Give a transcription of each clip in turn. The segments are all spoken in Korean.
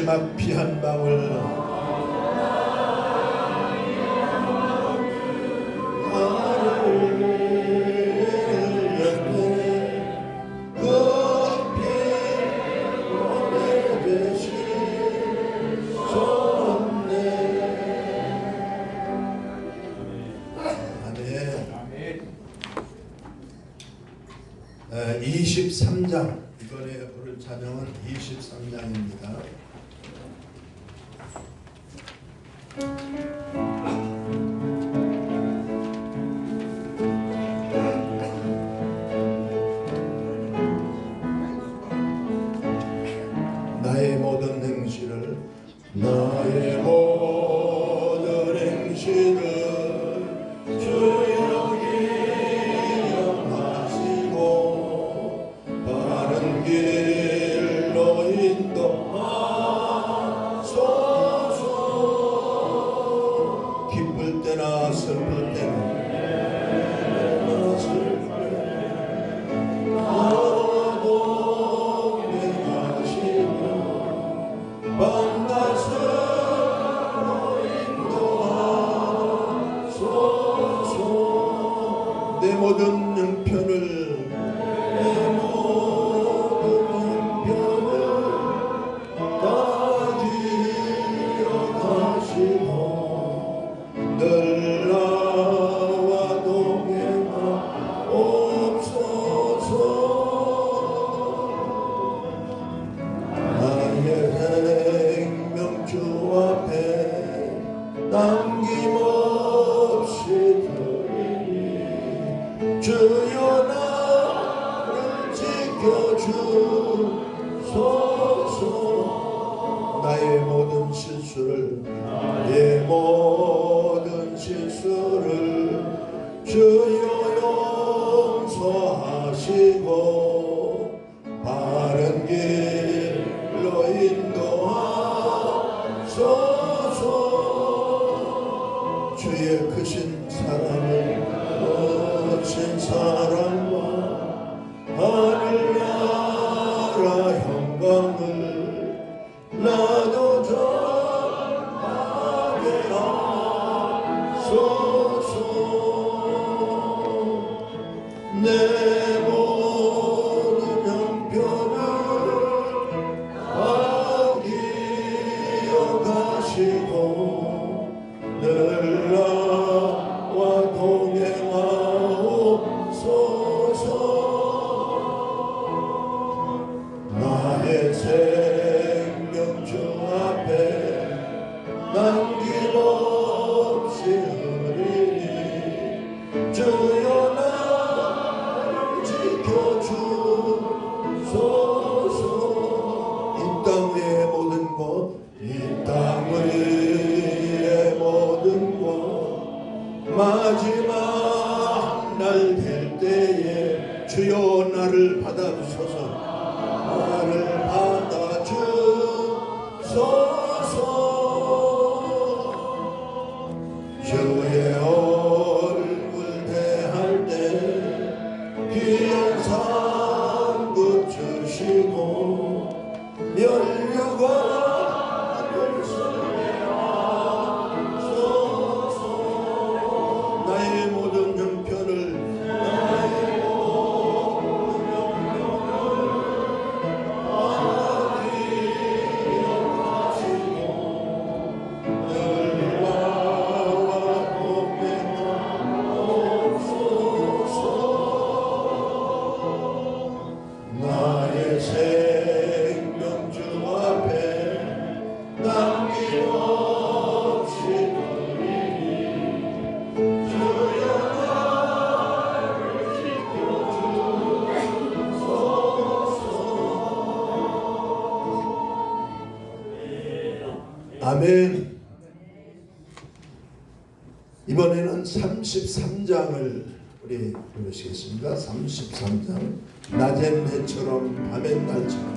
마지막 피 한 방울 23장. 아, 아, 아, 이번에 부를 자명은 23장입니다. Música master, protect. Master, Dios. 아멘. 이번에는 33장을 우리 부르시겠습니다. 33장. 낮엔 해처럼 밤엔 날처럼.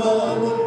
마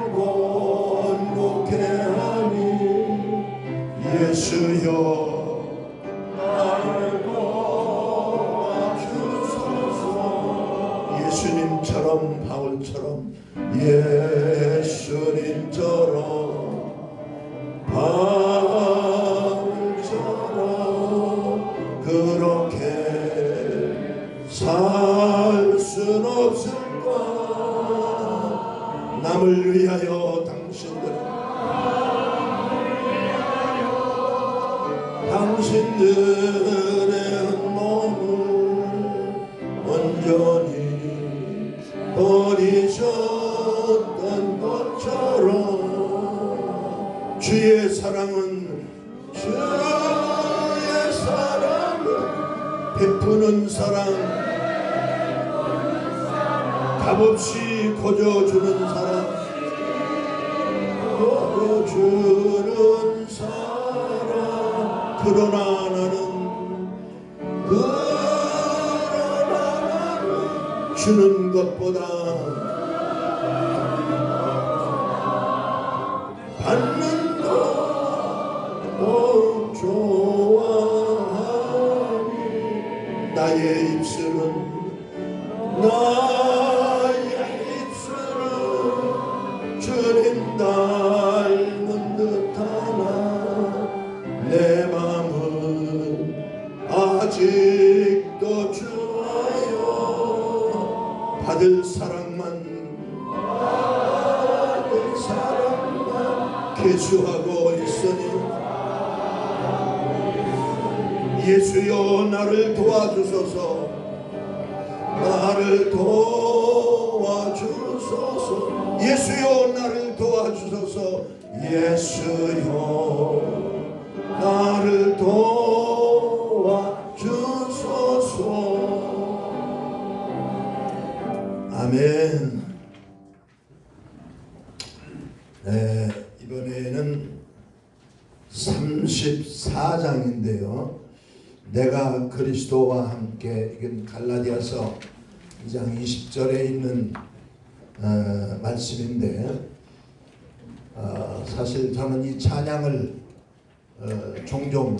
당신들의 몸을 온전히 버리셨던 것처럼 주의 사랑은 주의 사랑은 베푸는 사랑 값없이 거저주는 사랑 거저주는 사랑. 그러나 받는 것더 좋아하니 나의 입술 나를 도와주소서. 예수여 나를 도와주소서. 예수여 나를 도와주소서. 아멘. 네 이번에는 34장인데요. 내가 그리스도와 함께 이건 갈라디아서 2장 20절에 있는 어, 말씀인데 어, 사실 저는 이 찬양을 어, 종종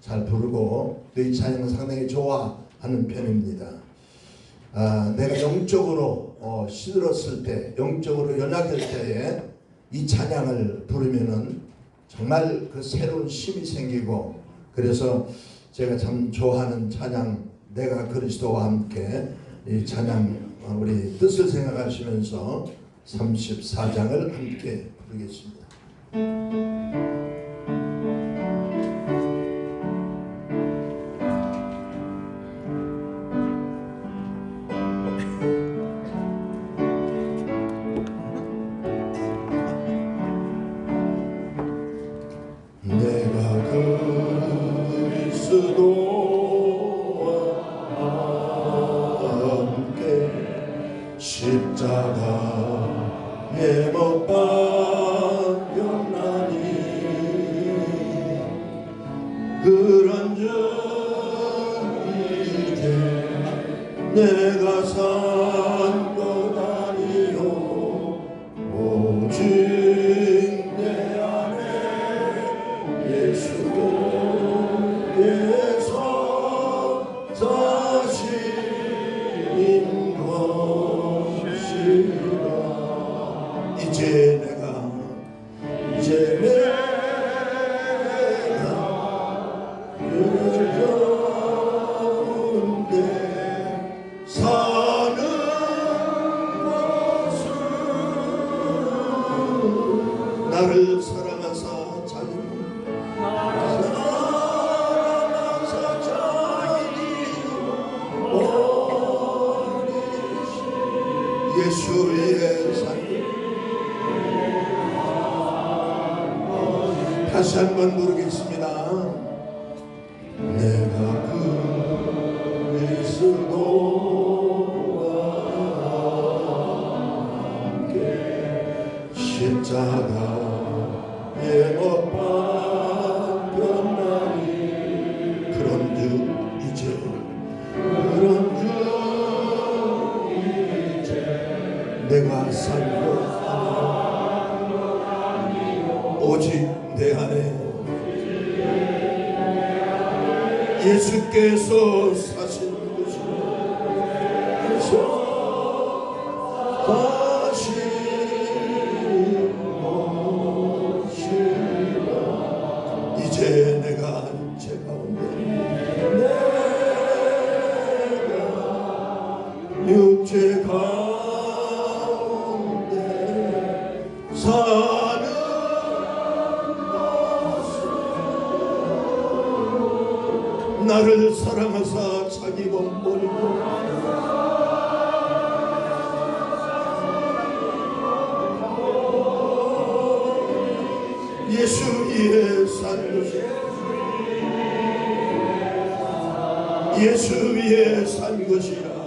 잘 부르고 또 이 찬양을 상당히 좋아하는 편입니다. 아, 내가 영적으로 어, 시들었을 때, 영적으로 연약할 때에 이 찬양을 부르면은 정말 그 새로운 힘이 생기고 그래서 제가 참 좋아하는 찬양 내가 그리스도와 함께 이 찬양 어, 우리 뜻을 생각하시면서 34장을 함께 부르겠습니다. 이 다시 한번 부르겠습니다. 네. 것이야 예수 위에 산 것이야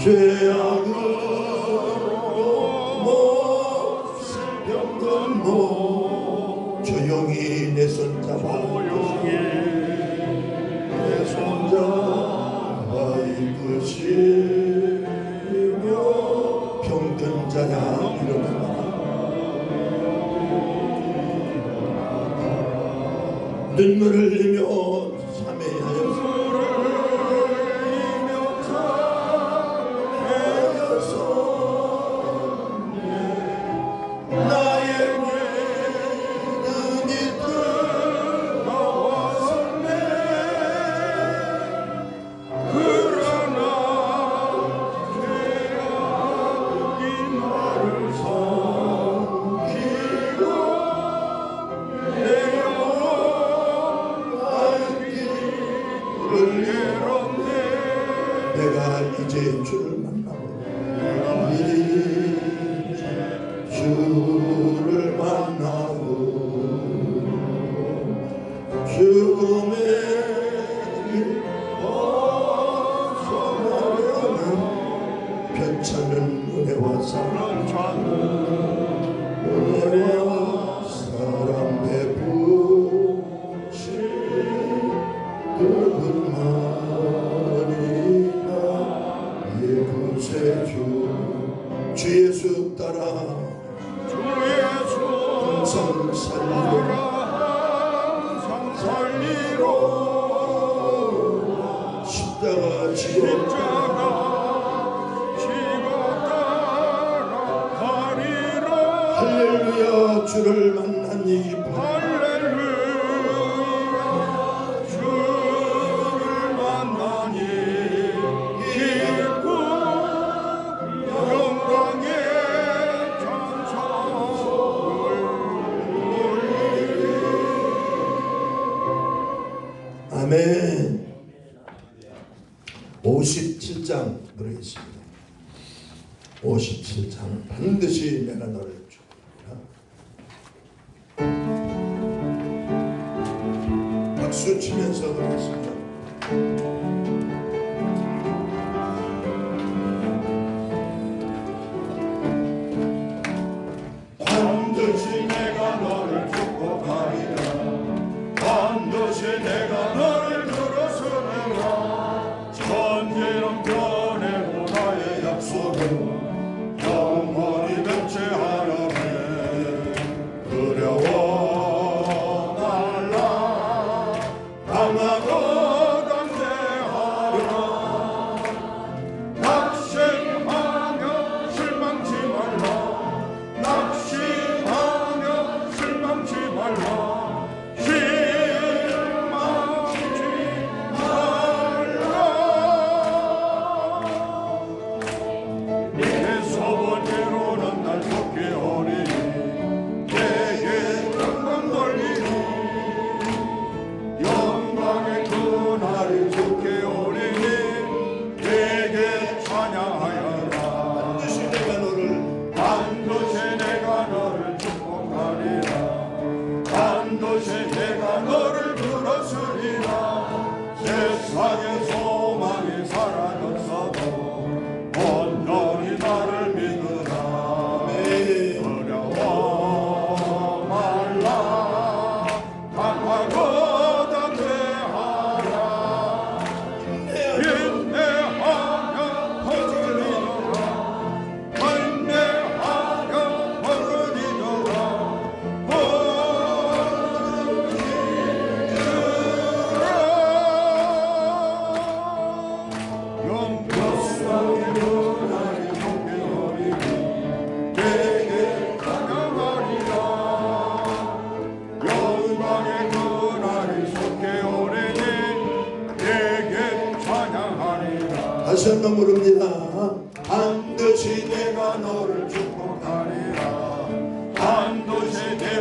죄악으로 몹쓸 병건호 뭐 조용히 내 손 잡아 조용히 내손 잡아 이끄시며 병든 자야 일어나라 눈물을 so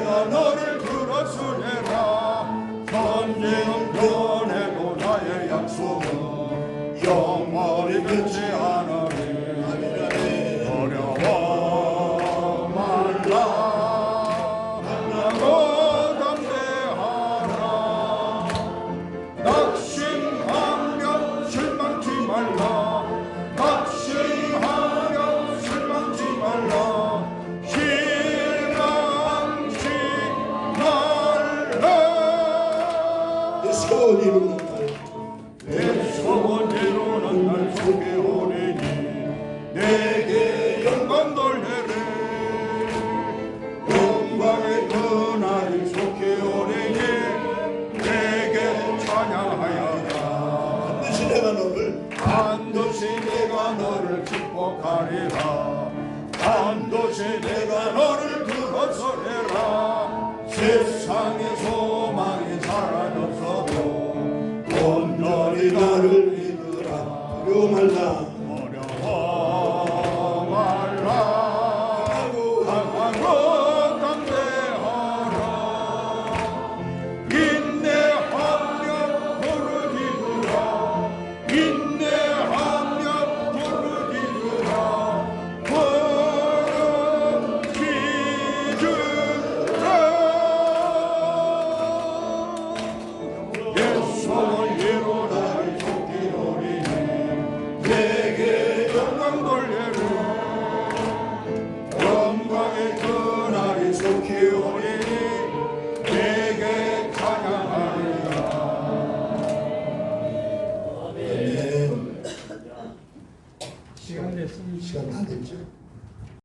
Lord.